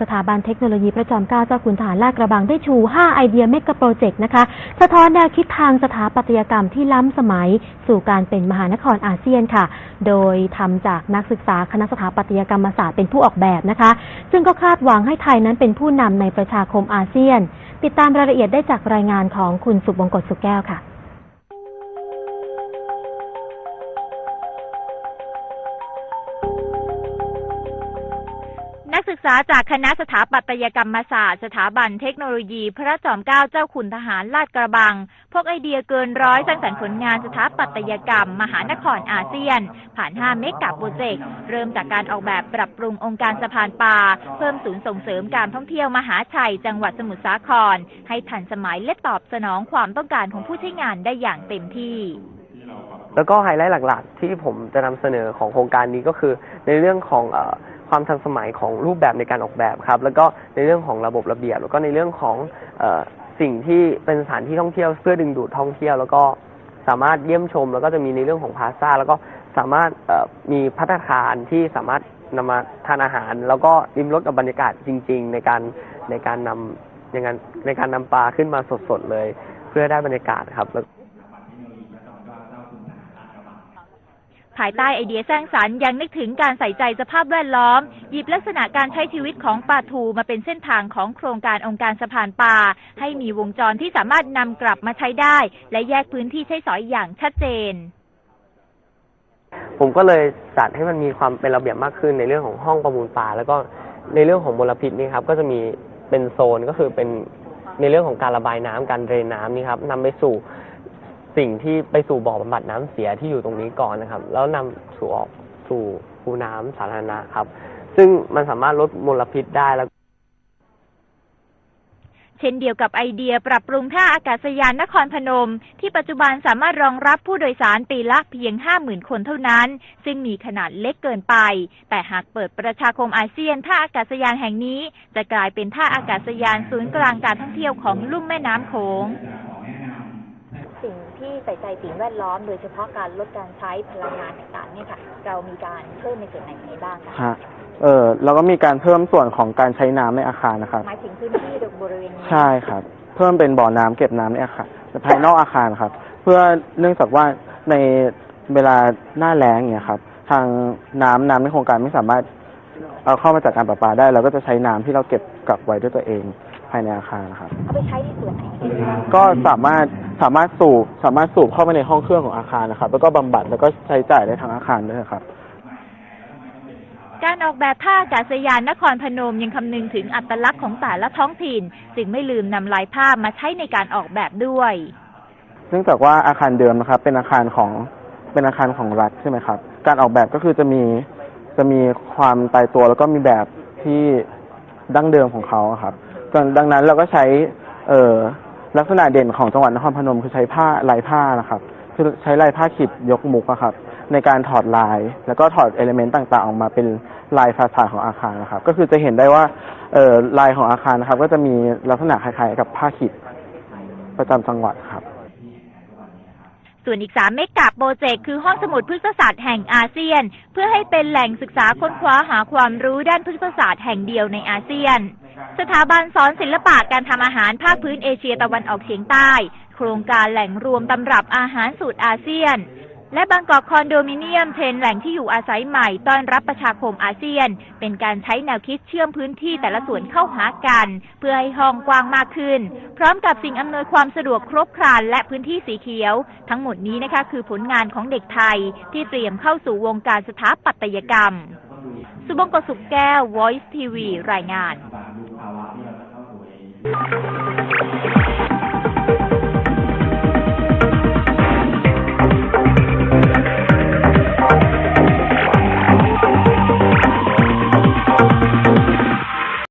สถาบันเทคโนโลยีพระจอมเกล้าเจ้าคุณทหารลาดกระบังได้ชู 5 ไอเดียเมกะโปรเจกต์นะคะ สะท้อนแนวคิดทางสถาปัตยกรรมที่ล้ำสมัย สู่การเป็นมหานครอาเซียนค่ะ โดยทำจากนักศึกษาคณะสถาปัตยกรรมศาสตร์เป็นผู้ออกแบบนะคะ ซึ่งก็คาดหวังให้ไทยนั้นเป็นผู้นำในประชาคมอาเซียน ติดตามรายละเอียดได้จากรายงานของคุณสุบงกตสุขแก้วค่ะ นักศึกษาจากคณะสถาปัตยกรรมศาสตร์ สถาบันเทคโนโลยี พระจอมเกล้าเจ้าคุณทหารลาดกระบัง พวกไอเดียเกินร้อยสร้างสรรค์ผลงานสถาปัตยกรรม มหานครอาเซียน ผ่าน 5 เมกะโปรเจกต์ เริ่มจากการออกแบบปรับปรุงองค์การสะพานปลาเพิ่มศูนย์ส่งเสริมการท่องเที่ยวมหาชัย จังหวัดสมุทรสาคร ให้ทันสมัยและตอบสนองความต้องการของผู้ใช้งานได้อย่างเต็มที่แล้วก็ไฮไลท์หลัก ๆ ที่ผมจะนำเสนอของโครงการนี้ก็คือในเรื่องของ ความทันสมัยของรูปแบบในการออกแบบครับ แล้วก็ในเรื่องของระบบระเบียบ แล้วก็ในเรื่องของออสิ่งที่เป็นสถานที่ท่องเที่ยวเพื่อดึงดูดท่องเที่ยว แล้วก็สามารถเยี่ยมชม แล้วก็จะมีในเรื่องของพาซ่าแล้วก็สามารถมีพัฒนาคารที่สามารถนำมาทานอาหาร แล้วก็ริมรสกับบรรยากาศจริง ๆ ในการในการนำในการในการนำปลาขึ้นมาสดๆเลย เพื่อได้บรรยากาศครับแล้ว ภายใต้ไอเดียสร้างสรรค์ยังนึกถึงการใส่ใจสภาพแวดล้อม หยิบลักษณะการใช้ชีวิตของปลาทูมาเป็นเส้นทางของโครงการองค์การสะพานปลาให้มีวงจรที่สามารถนำกลับมาใช้ได้ และแยกพื้นที่ใช้สอยอย่างชัดเจน ผมก็เลยจัดให้มันมีความเป็นระเบียบมากขึ้นในเรื่องของห้องประมูลปลาแล้วก็ในเรื่องของมลพิษนี่ครับก็จะมีเป็นโซนก็คือเป็นในเรื่องของการระบายน้ำการเรนน้ำนี่ครับนำไปสู่ สิ่งที่ไปสู่บ่อบำบัดน้ำเสียที่อยู่ตรงนี้ก่อนนะครับ แล้วนำสู่ออกสู่คูน้ำสาธารณะครับ ซึ่งมันสามารถลดมลพิษได้แล้ว เช่นเดียวกับไอเดียปรับปรุงท่าอากาศยานนครพนม ที่ปัจจุบันสามารถรองรับผู้โดยสารปีละเพียง 50,000 คนเท่านั้น ซึ่งมีขนาดเล็กเกินไป แต่หากเปิดประชาคมอาเซียนท่าอากาศยานแห่งนี้ จะกลายเป็นท่าอากาศยานศูนย์กลางการท่องเที่ยวของลุ่มแม่น้ำโขง ใส่ใจสิ่งแวดล้อม โดยเฉพาะการลดการใช้พลังงานต่างๆเนี่ยค่ะ เรามีการเพิ่มในส่วนไหนบ้างคะฮะเออเราก็มีการเพิ่มส่วนของการใช้น้ำในอาคารนะครับ หมายถึงพื้นที่บริเวณนี้ใช่ครับ เพิ่มเป็นบ่อน้ำเก็บน้ำในอาคารภายนอกอาคารครับ เพื่อเนื่องจากว่าในเวลาหน้าแล้งเนี่ยครับ ทางน้ำน้ำในโครงการไม่สามารถเอาเข้ามาจากการประปาได้ เราก็จะใช้น้ำที่เราเก็บกักไว้ด้วยตัวเอง ภายในอาคารนะครับ เอาไปใช้ในส่วนไหนบ้างก็สามารถสามารถสูบสามารถสูบเข้าไปในห้องเครื่องของอาคารนะครับ แล้วก็บำบัดแล้วก็ใช้จ่ายได้ทั้งอาคารด้วยครับ การออกแบบท่าอากาศยานนครพนมยังคำนึงถึงอัตลักษณ์ของแต่ละท้องถิ่น จึงไม่ลืมนำลายผ้ามาใช้ในการออกแบบด้วย เนื่องจากว่าอาคารเดิมนะครับเป็นอาคารของเป็นอาคารของรัฐใช่ไหมครับ การออกแบบก็คือจะมีจะมีความตายตัวแล้วก็มีแบบที่ดั้งเดิมของเขาอะครับ ดังดังนั้นเราก็ใช้เอ่อลักษณะเด่นของจังหวัดนครพนมคือใช้ผ้าลายผ้านะครับ คือใช้ลายผ้าขีดยกมุกอะครับ ในการถอดลาย แล้วก็ถอดเอลิเมนต์ต่างๆ ออกมาเป็นลายฟาสาดของอาคารนะครับ ก็คือจะเห็นได้ว่าเอ่อลายของอาคารนะครับ ก็จะมีลักษณะคล้ายๆกับผ้าขีดประจำจังหวัดครับส่วนอีก3เมกะโปรเจกต์คือห้องสมุดพฤกษศาสตร์แห่งอาเซียน เพื่อให้เป็นแหล่งศึกษาค้นคว้าหาความรู้ด้านพฤกษศาสตร์แห่งเดียวในอาเซียน สถาบันสอนศิลปะการทำอาหารภาคพื้นเอเชียตะวันออกเฉียงใต้ โครงการแหล่งรวมตำรับอาหารสูตรอาเซียน และบางกอกคอนโดมิเนียมเทรนแหล่งที่อยู่อาศัยใหม่ต้อนรับประชาคมอาเซียน เป็นการใช้แนวคิดเชื่อมพื้นที่แต่ละส่วนเข้าหากัน เพื่อให้ห้องกว้างมากขึ้น พร้อมกับสิ่งอำนวยความสะดวกครบครันและพื้นที่สีเขียว ทั้งหมดนี้นะคะคือผลงานของเด็กไทยที่เตรียมเข้าสู่วงการสถาปัตยกรรม สุบงกสุขแก้ว Voice TV รายงาน Música